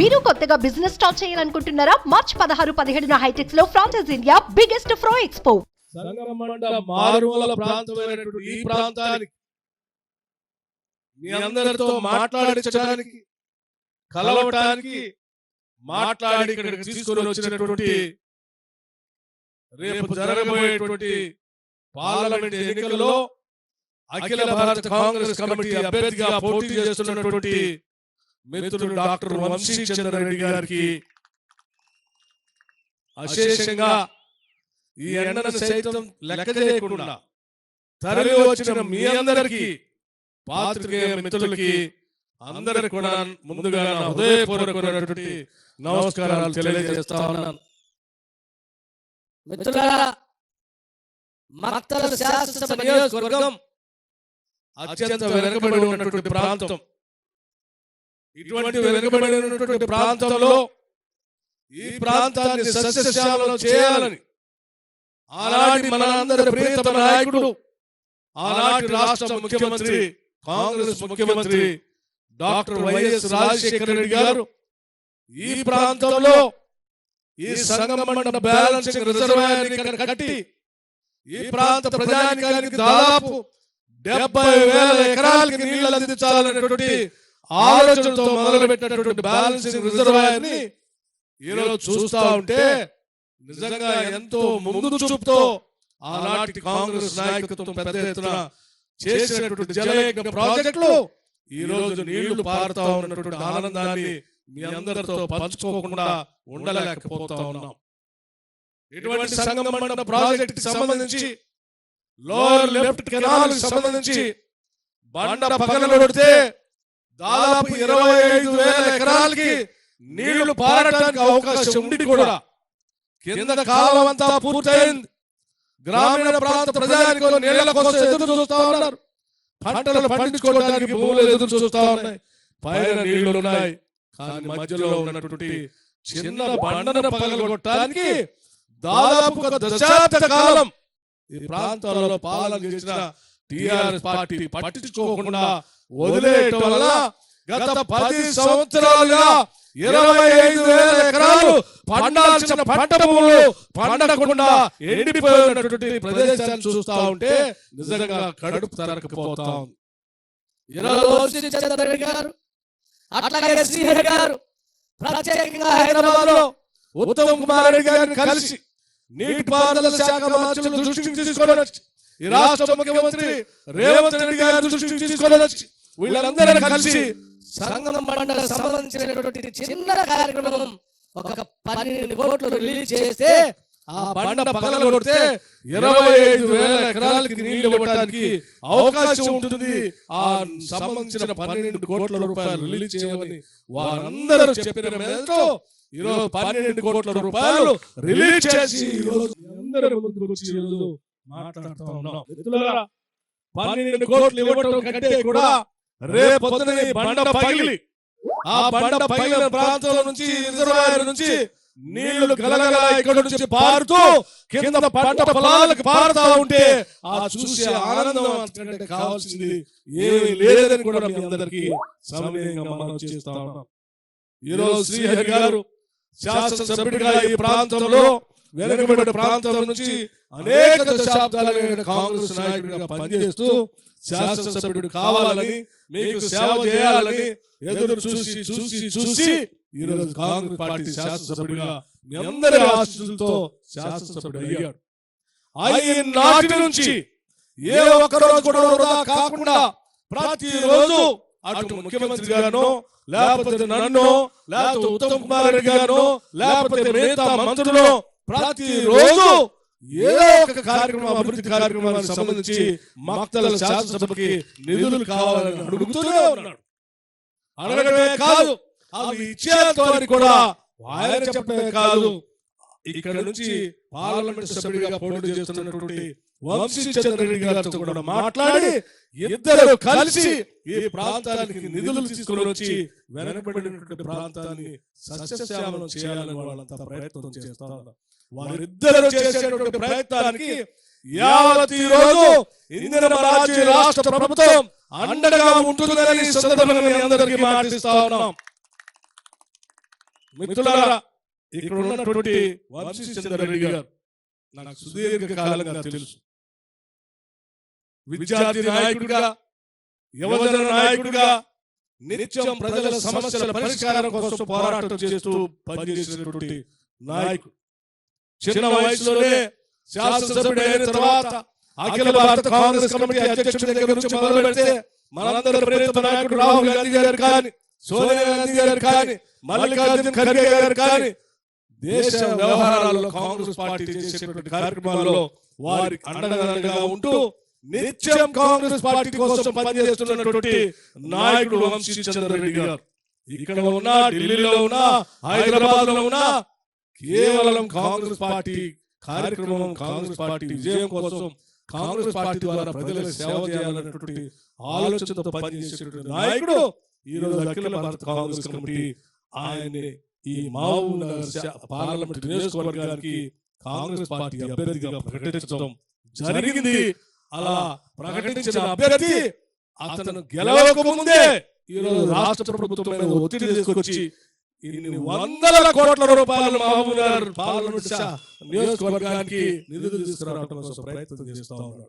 మీరు కొత్తగా business start చేయాలనుకుంటున్నారా? మార్చ్ పదహారు పదిహేడున హైటెక్స్లో franchise India biggest pro expo Sangamanda మారుమూల ప్రాంతమైనటువంటి ఈ ప్రాంతానికి మీ అందరితో మాట్లాడించడానికి కలవటానికి మాట్లాడి ఇక్కడికి తీసుకొని వచ్చినటువంటి రేపు జరగబోయేటువంటి పార్లమెంట్ ఎన్నికల్లో అఖిల భారత కాంగ్రెస్ కమిటీ అభ్యర్థిగా పోటీ చేస్తున్నటువంటి మిత్రుడు డాక్టర్ వంశీ చంద్రరెడ్డి గారికి అశేషంగా ఈ ఎండను సైతం లెక్క చేయకుండా తరలి వచ్చిన మీ అందరికీ పాత్రికేయ మిత్రులకి అందరికి కూడా ముందుగా నా హృదయపూర్వకమైనటువంటి నమస్కారాలు తెలియజేస్తా ఉన్నాను. మిత్రులారా మక్తల శాసనసభ నియోజకవర్గం అత్యంత వెనుకబడి ఉన్నటువంటి ప్రాంతం. ఇటువంటి వెనుకబడినటువంటి ప్రాంతంలో ఈ ప్రాంతాన్ని సస్యశ్యామలం చేయాలని ఆనాటి మనందరి ప్రియతమ నాయకుడు ఆనాటి రాష్ట్ర ముఖ్యమంత్రి కాంగ్రెస్ ముఖ్యమంత్రి డాక్టర్ వైఎస్ రాజశేఖర రెడ్డి గారు ఈ ప్రాంతంలో ఈ సంగమండ బ్యాలెన్సింగ్ రిజర్వాయర్ కట్టి ఈ ప్రాంత ప్రజానికానికి దాదాపు డెబ్బై వేల ఎకరాలకి నీళ్ళు అందించాలనేటువంటి ఆలోచనతో మొదలుపెట్టినటువంటి బ్యాలెన్సింగ్ రిజర్వాయర్ని ఈరోజు చూస్తా ఉంటే నిజంగా ఎంతో ముందు చూపుతో ఆనాటి కాంగ్రెస్ నాయకత్వం పెద్ద ఎత్తున చేసినటువంటి జలయజ్ఞ ప్రాజెక్టులు ఈ రోజు నీళ్ళు పారుతా ఉన్నటువంటి ఆనందాన్ని మీ అందరితో పంచుకోకుండా ఉండలేకపోతా ఉన్నాం. ఇటువంటి సంగమండ ప్రాజెక్ట్ సంబంధించి లోయర్ లెఫ్ట్ కెనాల్ సంబంధించి బండ పక్కన కొడితే దాదాపు ఇరవై ఐదు వేల ఎకరాలకి నీళ్ళు పారడానికి అవకాశం ఉండి కూడా. కింద కాలం అంతా పూర్తయింది. గ్రామీణ ప్రాంత ప్రజానికులు నీళ్ళ కోసం ఎదురు చూస్తా ఉన్నారు. పంటలు పండించుకోవడానికి భూములు ఎదురు చూస్తా ఉన్నాయి. పైన నీళ్ళు ఉన్నాయి. కానీ మధ్యలో ఉన్నటువంటి చిన్న బండను పగలగొట్టడానికి దాదాపు ఒక దశాబ్ద కాలం ఈ ప్రాంతాలలో పాలన చేసిన టిఆర్ఎస్ పార్టీ పట్టించుకోకుండా వదిలేయటం వల్ల గత పది సంవత్సరాలుగా ఇరవై ఐదు వేల ఎకరాలు పండాల్సిన పంట భూములు పండకుండా ఎండిపోయినటువంటి ప్రదేశాన్ని చూస్తా ఉంటే నిజంగా కడుపు తరకపోతా గారు అట్లాగే శ్రీహరి గారు ప్రత్యేకంగా హైదరాబాద్లో ఉత్తమ్ కుమార్ రెడ్డి గారిని కలిసి నీటిపారుదల శాఖ మంత్రులు దృష్టికి తీసుకొని వచ్చి ఈ రాష్ట్ర ముఖ్యమంత్రి రేవంత్ రెడ్డి గారి దృష్టికి తీసుకొని వచ్చి వీళ్ళందరూ కలిసి సంగం మండల సంబంధించినటువంటి చిన్న కార్యక్రమం ఒక పన్నెండు కోట్లు రిలీజ్ చేస్తే ఆ బండ పగల కొడితే ఇరవై ఐదు వేల ఎకరాలకి నీళ్ళు ఇవ్వడానికి అవకాశం ఉంటుంది. ఆ సంబంధించిన పన్నెండు కోట్ల రూపాయలు రిలీజ్ చేయమని వారందరూ చెప్పిన మేరకు ఈరోజు పన్నెండు కోట్ల రూపాయలు రిలీజ్ చేసి ఈరోజు అందరూ ముందుకు వచ్చి ఈరోజు మాట్లాడుతూ ఉన్నాం. పన్నెండు కోట్లు ఇవ్వడం కంటే కూడా రేపు పొద్దున ఈ బండ పగిలి. ఆ బండ పగిలిన ప్రాంతాల నుంచి నీళ్ళు గలగల ఇక్కడ నుంచి పారుతూ కింద పంట పొలాలకు పారుతా ఉంటే ఆ చూసే ఆనందం అంతకంటే కావాల్సింది ఏమీ లేదని కూడా మీ అందరికీ సమయంగా మనం చేస్తా ఉన్నాం. ఈ రోజు శ్రీహరి గారు శాసనసభ్యుడిగా ఈ ప్రాంతంలో వెనుకబడిన ప్రాంతం నుంచి అనేక దశాబ్దాలుగా కాంగ్రెస్ నాయకుడిగా పనిచేస్తూ శాసనసభ్యుడు కావాలని మీకు సేవ చేయాలని ఎదురు చూసి చూసి చూసి ఈ రోజు కాంగ్రెస్ పార్టీ శాసనసభ్యుడిగా మీ అందరి ఆశీస్సులతో శాసనసభ్యుడు అయ్యాడు అయిన నాటి నుంచి ఏ ఒక్క రోజు కూడా వృధా కాకుండా ప్రతిరోజు అటు ముఖ్యమంత్రి గారు లేకపోతే నన్ను లేకపోతే ఉత్తమ్ కుమార్ రెడ్డి గారు లేకపోతే మిగతా మంత్రులు ప్రతిరోజు ఏదో ఒక కార్యక్రమం అభివృద్ధి కార్యక్రమానికి సంబంధించి మక్తల శాసనసభకి నిధులు కావాలని అడుగుతూనే ఉన్నాడు. అడగడమే కాదు అవి ఇచ్చేంత వరకు కూడా ఆయన చెప్పడమే కాదు ఇక్కడ నుంచి పార్లమెంట్ సభ్యుడిగా పోటీ చేస్తున్నటువంటి వంశీ చంద్రరెడ్డి గారితో కూడా మాట్లాడి ఇద్దరు కలిసి ఈ ప్రాంతానికి నిధులు తీసుకొని వచ్చి వెనకబడినటువంటి ప్రాంతాన్ని సస్యశ్యామలం చేయాలని వాళ్ళంతా ప్రయత్నం చేస్తారు వారిద్దరు చేసేటువంటి ప్రయత్నానికి యావత్ ఈ రోజు ఇందిర రాజ్య రాష్ట్ర ప్రభుత్వం అండగా ఉంటుందని సందర్భంగా అందరికీ మాటిస్తా ఉన్నాం. మిత్రులారా ఇక్కడ ఉన్నటువంటి వంశీచంద్ర రెడ్డి గారు నాకు సుదీర్ఘ కాలంగా తెలుసు. విద్యార్థి నాయకుడిగా యువజన నాయకుడిగా నిత్యం ప్రజల సమస్యల పరిష్కారం కోసం పోరాటం చేస్తూ పనిచేసినటువంటి నాయకుడు. చిన్న వయసులోనే శాసనసభ్యుడు అయిన తర్వాత అఖిల భారత కాంగ్రెస్ కమిటీ అధ్యక్షుడి దగ్గర నుంచి మొదలు పెడితే మనందరి ప్రియత నాయకుడు రాహుల్ గాంధీ గారు కానీ సోనియా గాంధీ గారు కానీ మల్లికార్జున ఖర్గే గారు కానీ దేశ వ్యవహారాల్లో కాంగ్రెస్ పార్టీ చేసేటువంటి కార్యక్రమాల్లో వారికి అండగా ఉంటూ నిత్యం కాంగ్రెస్ పార్టీ కోసం పనిచేస్తున్నటువంటి నాయకుడు వంశీ చంద్రరెడ్డి గారు. ఇక్కడ ఉన్నా ఢిల్లీలో ఉన్నా హైదరాబాద్లో ఉన్నా కేవలం కాంగ్రెస్ పార్టీ కార్యక్రమం కాంగ్రెస్ పార్టీ విజయం కోసం కాంగ్రెస్ పార్టీ ద్వారా ప్రజలకు సేవ చేయాలన్నటువంటి ఆలోచనతో పనిచేసేటువంటి నాయకుడు ఈ రోజు అఖిల భారత కాంగ్రెస్ కమిటీ ఆయన్ని ఈ మావు పార్లమెంట్ నియోజకవర్గానికి కాంగ్రెస్ పార్టీ అభ్యర్థిగా ప్రకటించడం జరిగింది. అలా ప్రకటించిన అభ్యర్థి అతను గెలవక ముందే ఈ రోజు రాష్ట్ర ప్రభుత్వం ఒత్తిడి తీసుకొచ్చి ఇన్ని వందల కోట్ల రూపాయలు మహబూబ్ పార్లమెంట్ నియోజకవర్గానికి నిధులు తీసుకురావడం కోసం ప్రయత్నం చేస్తా ఉన్నాడు.